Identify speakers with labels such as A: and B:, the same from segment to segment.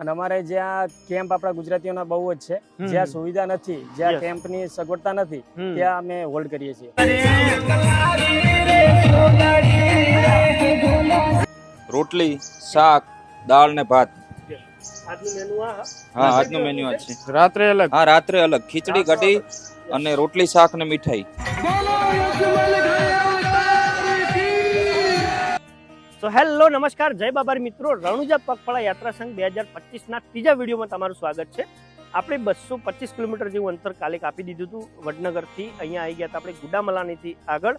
A: અને અમારે જ્યાં કેમ્પ આપણા ગુજરાતીઓના બહુ જ છે જ્યાં સુવિધા નથી જ્યાં કેમ્પની સગવડતા નથી ત્યાં અમે હોલ્ડ કરીએ છીએ.
B: રોટલી શાક દાળ ને ભાત.
C: આજનું મેનુ આ
B: હા? આજનું મેન્યુ છે.
C: રાત્રે અલગ.
B: હા રાત્રે અલગ. ખીચડી કઢી અને રોટલી શાક ને મીઠાઈ.
C: તો હેલો નમસ્કાર, જય બાબાર મિત્રો, રણુજા પગપાળા યાત્રા સંઘ બે હજાર પચીસના ત્રીજા વિડીયોમાં તમારું સ્વાગત છે. આપણે બસો પચીસ કિલોમીટર જેવું અંતર કાલે કાપી દીધું હતું, વડનગરથી અહીંયા આવી ગયા હતા આપણે ગુડામલાનીથી આગળ.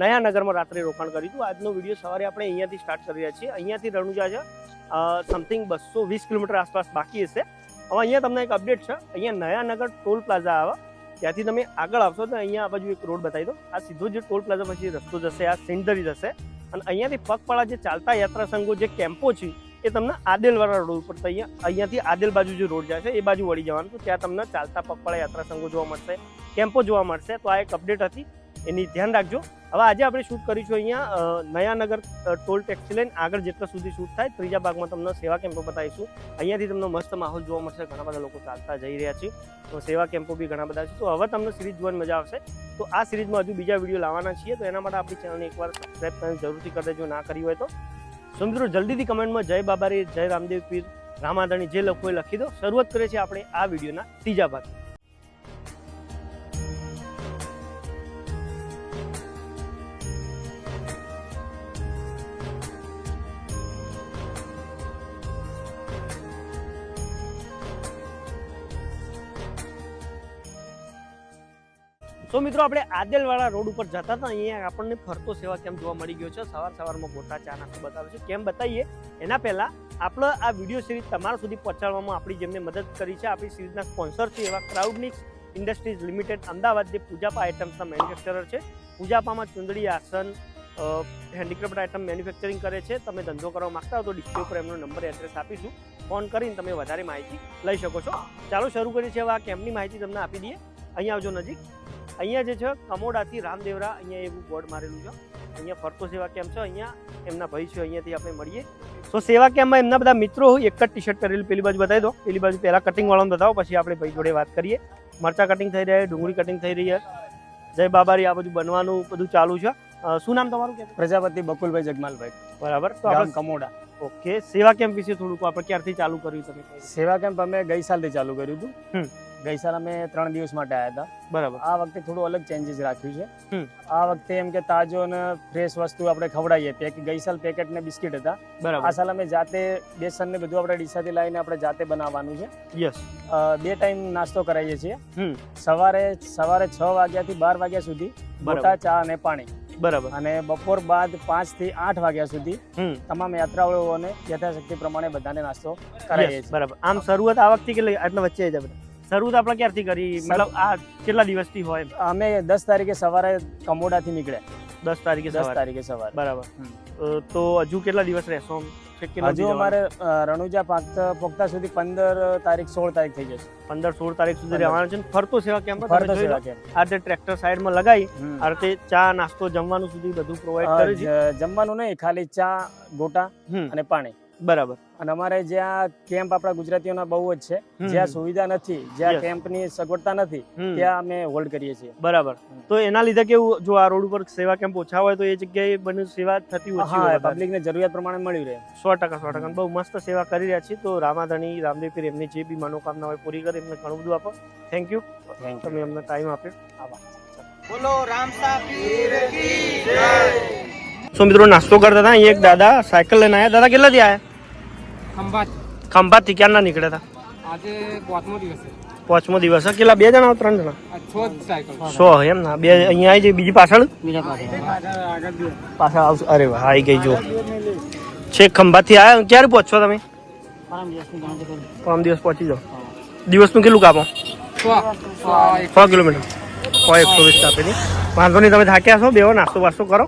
C: નયાનગરમાં રાત્રે રોકાણ કર્યું હતું. આજનો વીડિયો સવારે આપણે અહીંયાથી સ્ટાર્ટ કરી રહ્યા છીએ. અહીંયાથી રણુજા છે. સમથિંગ બસો વીસ કિલોમીટર આસપાસ બાકી હશે. હવે અહીંયા તમને એક અપડેટ છે. અહીંયા નયાનગર ટોલ પ્લાઝા આવે. ત્યાંથી તમે આગળ આવશો તો અહીંયા આ બાજુ એક રોડ બતાવી દો આ સીધો જે ટોલ પ્લાઝા પછી રસ્તો જશે, આ સિંધરી જશે અને અહીંયાથી પગપાળા જે ચાલતા યાત્રા સંઘો જે કેમ્પો છે, એ તમને આદેલવાળા રોડ ઉપર અહીંયા અહીંયાથી આદેલ બાજુ જે રોડ જાય છે, એ બાજુ વળી જવાનું ત્યાં તમને ચાલતા પગપાળા યાત્રા સંઘો જોવા મળશે, કેમ્પો જોવા મળશે. તો આ એક અપડેટ હતી. એની ધ્યાન રાખજો. હવે આજે આપણે શૂટ કરીશું અહીંયા નયાનગર ટોલ ટેક્સી લાઈન આગળ જેટલા સુધી શૂટ થાય ત્રીજા ભાગમાં તમને સેવા કેમ્પો બતાવીશું. અહીંયાથી તમને મસ્ત માહોલ જોવા મળશે. ઘણા બધા લોકો ચાલતા જઈ રહ્યા છે. તો સેવા કેમ્પો બી ઘણા બધા છે. તો હવે તમને સિરીઝ જોવાની મજા આવશે. તો આ સિરીઝમાં હજુ બીજા વીડિયો લાવવાના છીએ. તો એના માટે આપણી ચેનલને એકવાર સબસ્ક્રાઈબ તમે જરૂરથી કરી દેજો. ના કરી હોય તો. સો મિત્રો, જલ્દીથી કમેન્ટમાં જય બાબારી, જય રામદેવ પીર રામાદાણી જે લોકોએ લખી દો. શરૂઆત કરીએ છીએ આપણે આ વિડીયોના ત્રીજા ભાગ સો મિત્રો આપણે આદેલવાળા રોડ ઉપર જતા હતા. અહીંયા આપણને ફરતો સેવા કેમ્પ જોવા મળી ગયો છે? સવાર સવારમાં ગોટા ચા નાસ્તો બતાવે છે. કેમ બતાવીએ? એના પહેલાં આપણો આ વીડિયો સિરીઝ તમારા સુધી પહોંચાડવામાં આપણી જેમને મદદ કરી છે. આપણી સિરીઝના સ્પોન્સર છે એવા ક્રાઉડનિક્સ ઇન્ડસ્ટ્રીઝ લિમિટેડ અમદાવાદ જે પૂજાપા આઇટમ્સના મેન્યુફેક્ચરર છે. પૂજાપામાં ચુંદડી, આસન હેન્ડીક્રાફ્ટ આઇટમ મેન્યુફેક્ચરિંગ કરે છે. તમે ધંધો કરવા માગતા હો તો ડિસ્પ્લે ઉપર એમનો નંબર એડ્રેસ આપીશું. ફોન કરીને તમે વધારે માહિતી લઈ શકો છો. ચાલો શરૂ કરીએ છીએ. આ કેમ્પની માહિતી તમને આપી દઈએ. અહીંયા આવજો નજીક. અહીંયા જે છે કમોડાથી રામદેવરા અહીંયા એવું બોર્ડ મારેલું છે. અહીંયા ફરતો સેવા કેમ્પ છે? અહીંયા એમના ભાઈ છે અહીંયાથી આપણે મળીએ. તો સેવા કેમ્પમાં એમના બધા મિત્રો એક જ ટી શર્ટ પહેરેલી પેલી બાજુ બતાવી દો પેલી બાજુ પહેલાં કટિંગ વાળાને બતાવો પછી આપણે ભાઈ જોડે વાત કરીએ. મરચા કટિંગ થઈ રહ્યા છે ડુંગળી કટિંગ થઈ રહી છે. જય બાબારી આ બધું બનવાનું બધું ચાલુ છે. શું નામ તમારું? કે
A: પ્રજાપતિ બકુલભાઈ જગમાલભાઈ.
C: બરાબર. તો આપણે
A: કમોડા.
C: ઓકે સેવા કેમ્પ વિશે થોડુંક આપણે ક્યારથી ચાલુ કર્યું તમે?
A: સેવા કેમ્પ અમે ગઈ સાલથી ચાલુ કર્યું. હતું. ગઈ સાલ અમે ત્રણ દિવસ માટે આવ્યા હતા.
C: બરાબર.
A: આ વખતે થોડું અલગ ચેન્જીસ રાખ્યું છે. આ વખતે એમ કે તાજો અને ફ્રેશ વસ્તુ આપણે ખવડાવીએ. પેક ગઈ સાલ પેકેટ ને બિસ્કિટ હતા. આ
C: બરાબર
A: સાલ અમે જાતે બેસન ને બધું આપણે ડીસાથી લાવીને આપણે જાતે બનાવવાનું છે.
C: યસ
A: બે ટાઈમ નાસ્તો કરાવીએ છીએ. સવારે સવારે છ વાગ્યાથી બાર વાગ્યા સુધી મોટા ચા અને પાણી.
C: બરાબર.
A: અને બપોર બાદ પાંચથી આઠ વાગ્યા સુધી તમામ યાત્રાળુઓને યથાશક્તિ પ્રમાણે બધાને નાસ્તો કરાવીએ
C: બરાબર. આમ શરૂઆત આ વખતે કેટલી આટલા વચ્ચે જ શરૂઆત આપણે ક્યારથી કરી? મતલબ આ કેટલા દિવસથી હોય
A: અમે દસ તારીખે સવારે કમોડાથી નીકળ્યા.
C: દસ તારીખે
A: દસ તારીખે સવારે.
C: બરાબર. તો હજુ કેટલા દિવસ રહેશો
A: હજુ અમારે રણુજા પાકતા પોગતા સુધી પંદર તારીખ સોળ તારીખ થઈ જશે.
C: પંદર સોળ તારીખ સુધી રહેવાનું છે ફરતો સેવા કેમ્પ
A: ફરતો સેવા કેમ્પ.
C: આ રીતે ટ્રેક્ટર સાઈડમાં લગાવી. આ રીતે ચા નાસ્તો જમવાનું સુધી બધું પ્રોવાઈડ કરે છે.
A: જમવાનું નહીં ખાલી ચા ગોટા અને પાણી.
C: બરાબર.
A: અને અમારે જ્યાં કેમ્પ આપણા ગુજરાતીઓના બહુ જ છે. જ્યાં સુવિધા નથી જ્યાં. કેમ્પની સગવડતા નથી ત્યાં અમે હોલ્ડ કરીએ છીએ.
C: બરાબર. તો એના લીધે કેવું જો આ રોડ ઉપર સેવા કેમ્પ ઓછા હોય તો એ જગ્યાએ બને સેવા થતી ઓછી
A: હા
C: હોય
A: પબ્લિક જરૂરિયાત પ્રમાણે મળી રહે.
C: સો ટકા સો ટકા. બહુ મસ્ત સેવા કરી રહ્યા છીએ. તો રામાધણી રામદેવ પીર એમની જે બી મનોકામના હોય પૂરી કરી એમને ઘણું બધું આપો. થેન્ક યુ
A: થેન્ક
C: તમે અમને ટાઈમ આપ્યો. સો મિત્રો નાસ્તો કરતા હતા. અહીંયા એક દાદા સાયકલ લઈને આવ્યા દાદા કેટલાથી આવ્યા
D: ખંભાત.
C: ખંભાતથી ક્યારના નીકળ્યા હતા
D: આજે પાંચમો દિવસ
C: પાંચમો દિવસ છે. કેટલા બે જણા ત્રણ જણા? સો એમ ના. બે અહીંયા આવી જઈ બીજી પાછળ? પાછળ. આવશે. અરે વાહ આવી ગઈ જો છેક ખંભાતથી આવ્યા ક્યારે પહોંચશો તમે? પરમ દિવસ પહોંચી જાઓ. દિવસનું કેટલું કાપો સો કિલોમીટર. સો એકસો વીસ કાપેલી વાંધો નહીં તમે થાક્યા છો. બેવો નાસ્તો વાસ્તો કરો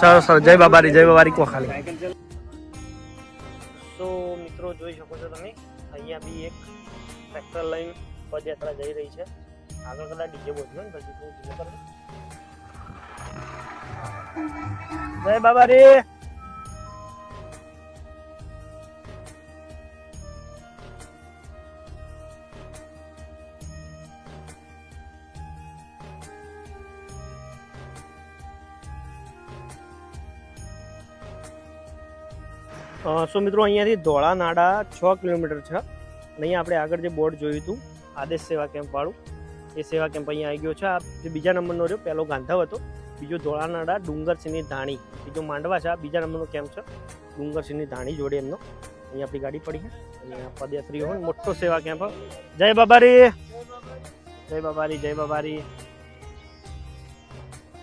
C: સરસ સર. જય બાબારી જય બાબારી. કો ખાલી મિત્રો જોઈ શકો છો તમે. અહીંયા બી એક ટ્રેક્ટર લઈને પદયાત્રા જઈ રહી છે. આગળ કદાચ ડીજે બોલ્યો ને પછી જય બાબા રે. સો મિત્રો, અહીંયાથી ધોળા નાડા છ કિલોમીટર છે. અને અહીંયા આપણે આગળ જે બોર્ડ જોયું હતું, આદેશ સેવા કેમ્પ વાળું, એ સેવા કેમ્પ અહીંયા આવી ગયો છે. આ જે બીજા નંબરનો રહ્યો પહેલો ગાંધવ હતો. બીજો ધોળાનાડા ડુંગરસિંહની ધાણી, બીજો માંડવા છે. આ બીજા નંબરનો કેમ્પ છે. ડુંગરસિંહની ધાણી જોડે એમનો. અહીંયા આપણી ગાડી પડી છે. અહીંયા પદયાત્રીઓ હોય મોટો સેવા કેમ્પ જય બાબારી! જય બાબારી જય બાબારી.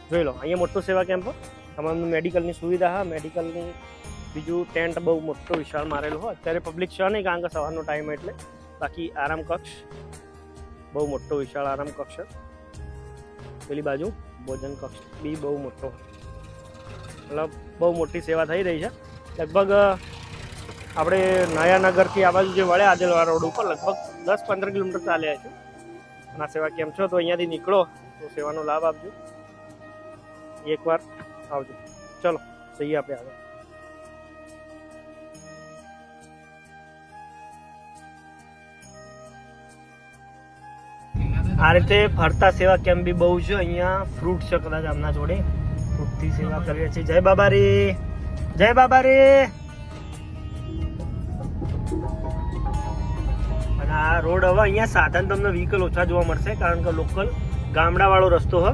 C: જોઈ લો, અહીંયા મોટો સેવા કેમ્પ તમારું મેડિકલની સુવિધા હા મેડિકલની બીજું ટેન્ટ બહુ મોટો વિશાળ મારેલો હોય. અત્યારે પબ્લિક છે નહીં કારણ કે સવારનો ટાઈમ એટલે. બાકી આરામ કક્ષ. બહુ મોટો વિશાળ આરામ કક્ષ પેલી બાજુ ભોજન કક્ષ બી બહુ મોટો. મતલબ બહુ મોટી સેવા થઈ રહી છે. લગભગ આપણે નયાનગરથી આ બાજુ જે વળ્યા આદેલવા રોડ ઉપર લગભગ દસ પંદર કિલોમીટર ચાલ્યા છે. આ સેવા કેમ છો? તો અહીંયાથી નીકળો. તો સેવાનો લાભ આપજો. એકવાર આવજો. ચલો, જઈએ આપણે આગળ. આ રીતે ફરતા સેવા કેમ્પ બી બહુ છે. અહીંયા ફ્રૂટ છે કદાચ આમના જોડે. ફ્રૂટથી સેવા કરીએ છીએ. જય બાબા રે જય બાબા રે અને આ રોડ હવે અહીંયા સાધન તમને વ્હીકલ ઓછા જોવા મળશે કારણ કે લોકલ ગામડાવાળો રસ્તો હ.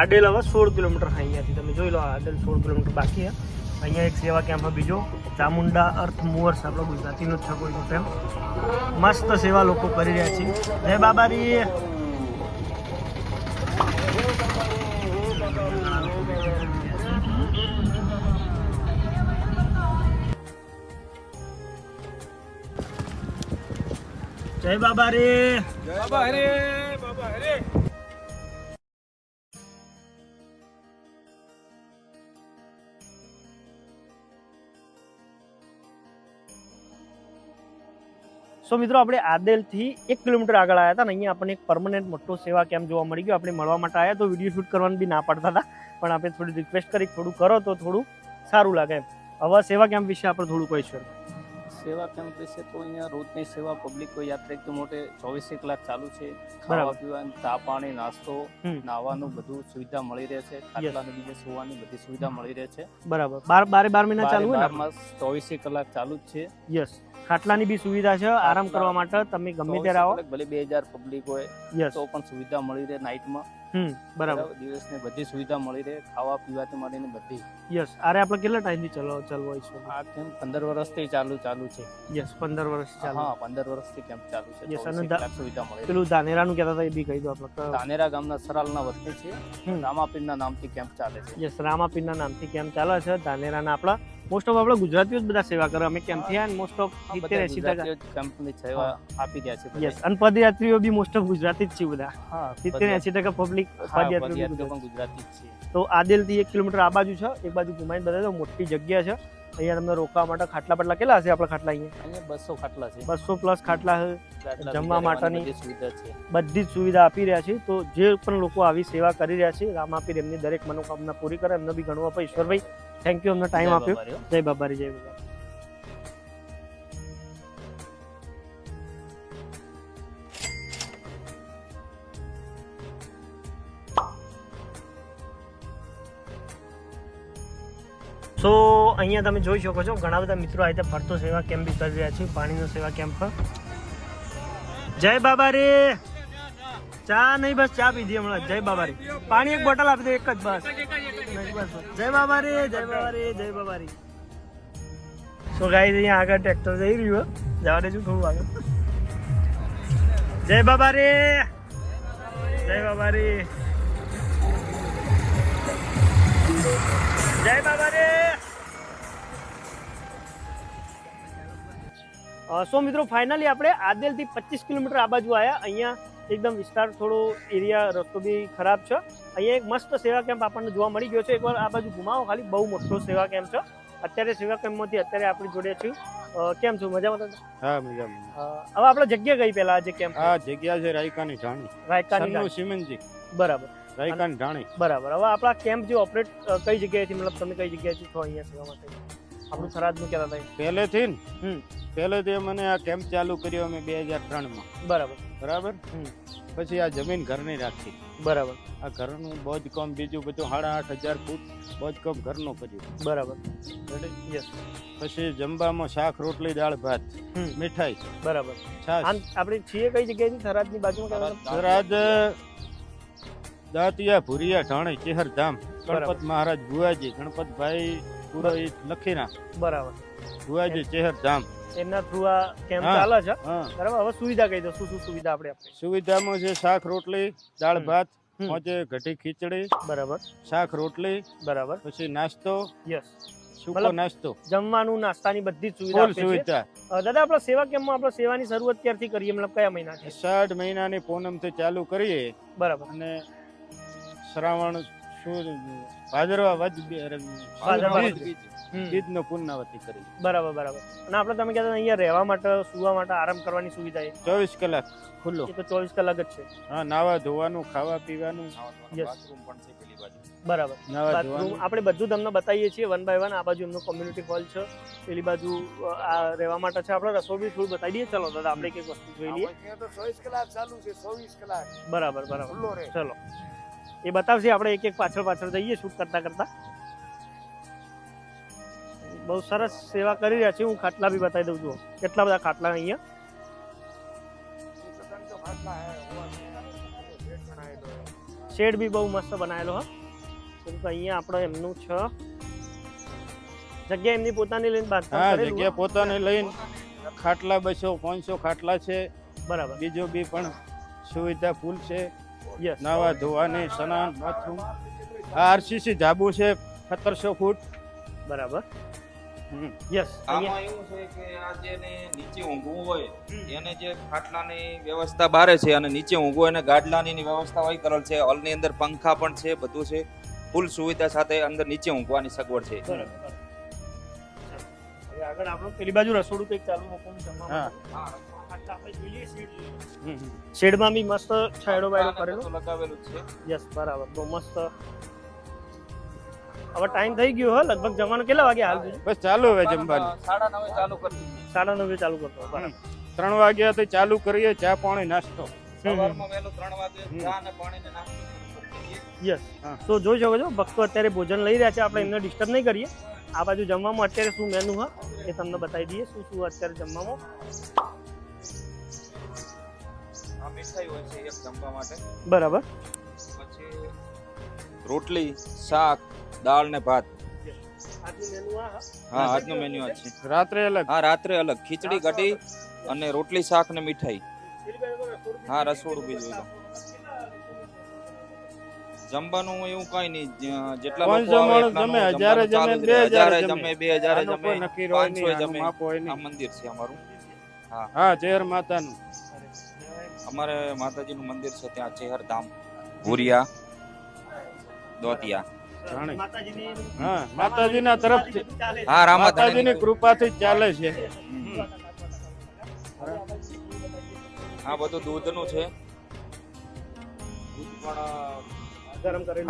C: આડેલ હવે સોળ કિલોમીટર અહીંયાથી. તમે જોઈ લો આડેલ સોળ કિલોમીટર બાકી હે. અહીંયા એક સેવા કેમ્પ બીજો. ચામુંડા અર્થ મૂવર્સ આપણો ગુજરાતીનો જ છે કોઈનો કેમ્પ મસ્ત સેવા લોકો કરી રહ્યા છે. જય બાબા જય બાબા રે.
D: બાબા હરે બાબા હરે.
C: સો મિત્રો આપણે આદેલથી એક કિલોમીટર આગળ આવ્યા હતા ને અહીંયા આપણને એક પરમનન્ટ મોટો સેવા કેમ્પ જોવા મળી ગયો. આપણે મળવા માટે આવ્યા તો વીડિયો શૂટ કરવાનું બી ના પાડતા હતા. પણ આપણે થોડી રિક્વેસ્ટ કરી થોડું કરો તો થોડું સારું લાગે. એમ હવે સેવા કેમ્પ વિશે આપણે થોડું કહીશું.
E: સેવા કેમ્પ વિશે તો અહીંયા રોજની સેવા પબ્લિક યાત્રિક મોટે ચોવીસે કલાક ચાલુ છે. ખાવા પીવાની ચા પાણી નાસ્તો નાવાનું બધું સુવિધા મળી રહે છે. ખાટલાની બીજે સુવાની બધી સુવિધા મળી રહે છે.
C: બરાબર. બાર બારે બાર મહિના ચાલુ હોય
E: માસ ચોવીસે કલાક ચાલુ જ છે.
C: યસ ખાટલાની બી સુવિધા છે આરામ કરવા માટે. તમે ગમે ત્યારે આવો.
E: ભલે બે હજાર પબ્લિક હોય તો પણ સુવિધા મળી રહે નાઇટમાં
C: હમ બરાબર.
E: દિવસને બધી સુવિધા મળી રહે ખાવા પીવાથી મળીને બધી.
C: યસ અરે આપણે કેટલા ટાઈમથી ચલો ચાલુ હોય છે?
E: આ કેમ્પ પંદર વર્ષથી ચાલુ ચાલુ છે.
C: યસ પંદર વર્ષ ચાલુ.
E: હા પંદર વર્ષથી કેમ્પ ચાલુ છે? યસ
C: અને
E: સુવિધા મળે
C: પેલું ધાનેરાનું કહેતા હતા એ બી કહી દો આપણે.
E: ધાનેરા ગામના સરાલના વતની છે.
C: હમ.
E: રામાપીરના નામથી કેમ્પ ચાલે છે?
C: યસ રામાપીરના નામથી કેમ્પ ચાલે છે? ધાનેરાના આપણા મોસ્ટ ઓફ આપણે ગુજરાતીઓ જ બધા સેવા કરે. અમે કેમ આવ્યા મોસ્ટ ઓફ સિત્તેર એસી ટકા
E: કંપની સેવા આપી રહ્યા છે.
C: યસ અને પદયાત્રીઓ બી મોસ્ટ ઓફ ગુજરાતી જ છે બધા.
E: હા
C: સિત્તેર એસી ટકા પબ્લિક પદયાત્રીઓ.
E: પણ ગુજરાતી જ છે.
C: તો આદેલથી એક કિલોમીટર આ બાજુ છે. એક બાજુ ઘુમાઈને બધા મોટી જગ્યા છે. અહીંયા તમને રોકવા માટે ખાટલા પાટલા કેટલા હશે આપણા ખાટલા અહીંયા?
E: અહીંયા બસો ખાટલા છે.
C: બસો પ્લસ ખાટલા છે જમવા માટેની
E: બધી સુવિધા છે.
C: બધી જ સુવિધા આપી રહ્યા છે. તો જે પણ લોકો આવી સેવા કરી રહ્યા છે રામાપીર એમની દરેક મનોકામના પૂરી કરે. એમને બી ઘણું આપે ઈશ્વરભાઈ થેન્ક યુ અમને ટાઈમ આપ્યો. જય બાબારી જય બાબા સો અહીંયા તમે જોઈ શકો છો ઘણા બધા મિત્રો આ રીતે ફરતો સેવા કેમ્પ બી કરી રહ્યા છે પાણીનો સેવા કેમ્પ જય બાબા રે ચા નહીં બસ ચા પીધી હમણાં. જય બાબા રે પાણી એક બોટલ આપી દો એક જ બસ. જય બાબા રે જય બાબા રે જય બાબા રે સો ગાઈ અહીંયા આગળ ટ્રેક્ટર જઈ રહ્યું હે. જવા દેજો થોડું આગળ જય બાબા રે જય બાબા રે જય બાબા રે અ, સો મિત્રો ફાઇનલી આપણે આદેલથી પચીસ કિલોમીટર આ બાજુ આવ્યા અહીંયા એકદમ વિસ્તાર થોડો એરિયા રસ્તો બી ખરાબ છે. અહીંયા એક મસ્ત સેવા કેમ્પ આપણને જોવા મળી ગયો છે. એકવાર આ બાજુ ઘુમાવો ખાલી બહુ મોટો સેવા કેમ્પ છે. અત્યારે સેવા કેમ્પમાંથી અત્યારે આપણી જોડે છું. કેમ છો? મજામાં તમે?
F: હા મજામાં.
C: હવે આપણે જગ્યા ગઈ પેલા જે કેમ્પ?
F: આ જગ્યા છે રાયકાની ઢાણી.
C: રાયકાની
F: સિમેન્ટજી
C: બરાબર.
F: રાયકાની ઢાણી.
C: બરાબર. હવે આપણા કેમ્પ જે ઓપરેટ કઈ જગ્યાએથી મતલબ તમે કઈ જગ્યાએથી છો અહીંયા સેવા માટે? આપણું થરાદનું કહેતા હતા
F: પહેલેથી ને? પહેલેથી મને આ કેમ્પ ચાલુ કર્યો અમે બે હજાર ત્રણમાં.
C: બરાબર.
F: બરાબર. પછી આ જમીન ઘરની રાખી.
C: બરાબર.
F: આ ઘરનું બોધકામ બીજું બધું સાડા આઠ હજાર ફૂટ બોધકામ ઘરનું કર્યું.
C: બરાબર? યસ
F: પછી જમવામાં શાક રોટલી દાળ ભાત મીઠાઈ.
C: બરાબર. આપણે છીએ કઈ જગ્યાએ થરાદની બાજુમાં
F: થરાદ દાંતિયા ભુરિયા ઢાણી ચેહર ધામ ગણપત મહારાજ ગુવાજી ગણપતભાઈ પુરોહિત લખીના.
C: બરાબર.
F: ગુવાજી ચેહર ધામ
C: એમના થ્રુ આ કેમ્પ
F: હા.
C: ચાલે છે.
F: હા.
C: બરાબર? હવે સુવિધા કહી દો. શું શું સુવિધા આપણે આપીએ
F: સુવિધામાં છે શાક રોટલી દાળ
C: હમ.
F: ભાત
C: હમ.
F: મોજે ઘટી ખીચડી
C: બરાબર.
F: શાક રોટલી
C: બરાબર.
F: પછી નાસ્તો
C: યસ
F: સૂકો
C: મતલબ
F: નાસ્તો.
C: જમવાનું નાસ્તાની બધી જ સુવિધા
F: ફૂલ સુવિધા.
C: અ, દાદા આપણા સેવા કેમ્પમાં આપણે સેવાની શરૂઆત ક્યારથી કરીએ? મતલબ કયા મહિના છે
F: અષાઢ મહિનાની પૂનમથી ચાલુ કરીએ.
C: બરાબર.
F: અને શ્રાવણ શું ભાદરવા બીજ કરી.
C: બરાબર બરાબર. અને આપણે તમે કહેતા અહીંયા રહેવા માટે સુવા માટે આરામ કરવાની સુવિધા છે
F: ચોવીસ કલાક. ખુલ્લો.
C: તો ચોવીસ કલાક જ છે.
F: હા નાવા ધોવાનું ખાવા પીવાનું.
B: બાથરૂમ પણ છે પેલી બાજુ.
C: બરાબર.
F: નાવા
C: બાથરૂમ
F: ધોવાનું.
C: આપણે બધું તમને બતાવીએ છીએ વન બાય વન આ બાજુ એમનો કોમ્યુનિટી હોલ છે. પેલી બાજુ આ રહેવા માટે છે. આપણે રસોઈ બી થોડું બતાવી દઈએ. ચલો દાદા આપણે કંઈક વસ્તુ જોઈ લઈએ.
D: ચોવીસ કલાક ચાલુ છે ચોવીસ કલાક.
C: બરાબર બરાબર.
D: ખુલ્લો
C: ચલો. એ બતાવશે આપણે એક એક પાછળ પાછળ જઈએ શૂટ કરતા કરતા. બહુ સરસ સેવા કરી રહ્યા છે હું ખાટલા બી બતાવી દઉં છું. કેટલા બધા ખાટલા અહીંયા? શેડ બી બહુ મસ્ત બનાવેલો હા. અહીંયા આપણે એમનું છે જગ્યા એમની પોતાની લઈને બાંધકામ કરેલું
F: જગ્યા પોતાની લઈને ખાટલા બસો પાંચસો ખાટલા છે.
C: બરાબર.
F: બીજો બી પણ સુવિધા ફૂલ છે. નાવા ધોવાની સ્નાન બાથરૂમ. આ આરસીસી ધાબુ છે સત્તરસો ફૂટ.
C: બરાબર.
F: હમ.
C: યસ
B: આમાં એવું છે કે આ જે નીચે ઊંઘવું હોય એને જે ખાટલાની વ્યવસ્થા બારે છે અને નીચે ઊંઘવું એને ગાડલાની વ્યવસ્થા હોય કરેલ છે. હોલની અંદર પંખા પણ છે બધું છે. ફૂલ સુવિધા સાથે અંદર નીચે ઊંઘવાની સગવડ છે.
C: આગળ આપણું પેલી બાજુ રસોડું કંઈક ચાલુ મૂકવાનું
F: હા.
C: શેડમાં બી મસ્ત છાયડો બાયડો કરેલો.
B: લગાવેલું છે.
C: યસ બરાબર. બહુ મસ્ત. હવે ટાઈમ થઈ ગયો હો. લગભગ જમવાનું કેટલા વાગે હાલ સુધી
F: બસ ચાલુ હવે જમવાનું
B: સાડા નવે ચાલુ કરી
C: સાડા નવે ચાલુ કરતો બરાબર.
F: ત્રણ વાગ્યાથી ચાલુ કરીએ ચા પાણી નાસ્તો.
B: સવારમાં વહેલું ત્રણ વાગે
F: હમ.
B: ચા અને પાણીને નાસ્તો
C: યસ
F: હા.
C: તો જોઈ શકો છો ભક્તો અત્યારે ભોજન લઈ રહ્યા છે. આપણે એમને ડિસ્ટર્બ નહીં કરીએ. આ બાજુ જમવામાં અત્યારે શું મેનુ હા? એ તમને બતાવી દઈએ શું શું અત્યારે જમવામાં.
B: આ હોય છે એક જમવા માટે.
C: બરાબર.
B: પછી રોટલી શાક દાળ ને ભાત.
C: આજનું મેનુ આ હા?
B: આજનું મેન્યુ આ છે.
F: રાત્રે અલગ.
B: હા રાત્રે અલગ. ખીચડી કઢી અને રોટલી શાક ને મીઠાઈ. હા, રસોડું બી જોઈ જમવાનું એવું કઈ નહીં. જેટલા લોકો આવે
F: જમે, હજારે જમે, બે હજારે જમે.
B: બે હજારે જમે
F: નક્કી હોય
B: પાંચસો
F: નહીં,
B: જમે. આ મંદિર છે અમારું.
F: હા જયર માતાનું.
B: અમારે માતાજીનું મંદિર છે ત્યાં ચેહર ધામ ભુરિયા દોતિયા.
F: હા માતાજીના તરફથી
B: હા રામ
F: માતાજીની કૃપાથી જ ચાલે છે.
B: હા આ બધું દૂધનું છે.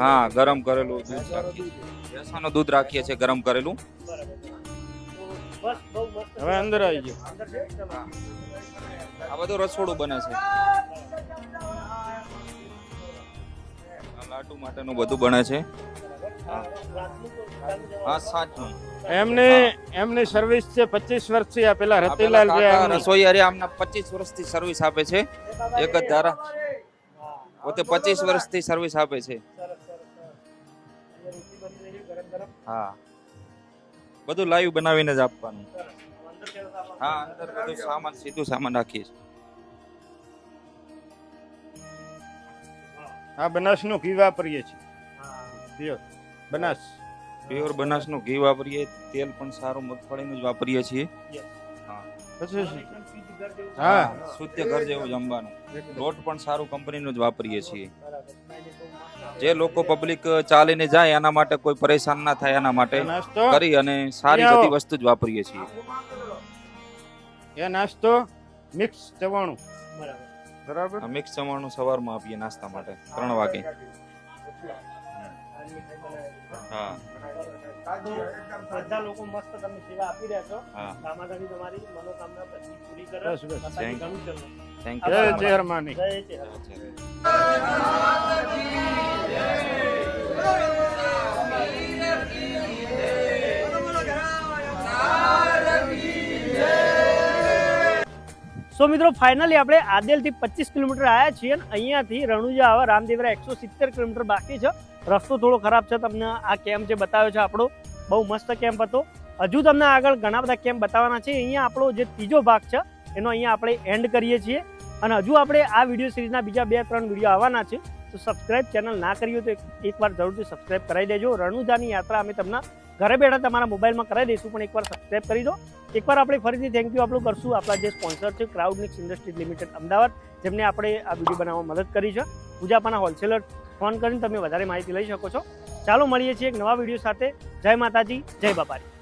B: હા ગરમ કરેલું દૂધ રાખીએ. દૂધ. રાખીએ છીએ ગરમ કરેલું.
F: હવે અંદર આવી ગયો
B: આ બધું રસોડું બને છે લાટુ માટેનું બધું બને છે. હા સાચું
F: એમની એમની સર્વિસ છે પચીસ વર્ષથી આ પેલા રતિલાલ.
B: રસોઈ અરે આમના પચીસ વર્ષથી સર્વિસ આપે છે એક જ ધારા પોતે પચીસ વર્ષથી સર્વિસ આપે છે. હા બધું લાઈવ બનાવીને જ આપવાનું? હા અંદર બધું સામાન સીધું સામાન રાખીએ
F: હા બનાસનું ઘી વાપરીએ છીએ. બનાસ.
B: પ્યોર બનાસનું ઘી વાપરીએ તેલ પણ સારું મગફળીનું જ વાપરીએ છીએ.
F: હા.
B: શુદ્ધ ઘર જેવું જમવાનું. લોટ પણ સારું કંપનીનું જ વાપરીએ છીએ. જે લોકો પબ્લિક ચાલીને જાય એના માટે કોઈ પરેશાન ના થાય એના માટે
F: નાસ્તો?
B: કરી અને સારી બધી વસ્તુ જ વાપરીએ છીએ.
F: એ નાસ્તો મિક્સ ચવાણું.
C: બરાબર.
F: બરાબર
B: મિક્સ ચવાણું સવારમાં આપીએ નાસ્તા માટે ત્રણ વાગે. હા.
C: બધા લોકો મસ્ત તમને સેવા આપી રહ્યા છો.
B: હા.
C: તમારી મનોકામના પૂરી કરે.
B: થેન્ક યુ
F: ચેરમાની
C: જય ચેહરા. સો મિત્રો ફાઇનલી આપણે આદેલથી પચીસ કિલોમીટર આવ્યા છીએ અને અહીંયાથી રણુજા આવા રામદેવરા એકસો સિત્તેર કિલોમીટર બાકી છે. રસ્તો થોડો ખરાબ છે તમને આ કેમ્પ જે બતાવ્યો છે આપણો બહુ મસ્ત કેમ્પ હતો. હજુ તમને આગળ ઘણા બધા કેમ્પ બતાવવાના છે. અહીંયા આપણો જે ત્રીજો ભાગ છે એનો અહીંયા આપણે એન્ડ કરીએ છીએ. અને હજુ આપણે આ વીડિયો સિરીઝના બીજા બે, ત્રણ વીડિયો આવવાના છે, તો સબસ્ક્રાઇબ ચેનલ ના કરી હોય તો એક- એકવાર જરૂરથી સબસ્ક્રાઇબ કરાવી દેજો. રણુજાની યાત્રા અમે તમને ઘરે બેઠા તમારા મોબાઈલમાં કરાવી દઈશું, પણ એકવાર સબસ્ક્રાઇબ કરી દો. એકવાર આપણે ફરીથી થેન્ક યુ આપણું કરશું. આપણા જે સ્પોન્સર છે ક્રાઉડનિક્સ ઇન્ડસ્ટ્રીઝ લિમિટેડ અમદાવાદ, જેમને આપણે આ વીડિયો બનાવવામાં મદદ કરી છે. પૂજાપાના હોલસેલર ફોન કરીને તમે વધારે માહિતી લઈ શકો છો. ચાલો મળીએ છીએ એક નવા વીડિયો સાથે. જય માતાજી, જય બાપાજી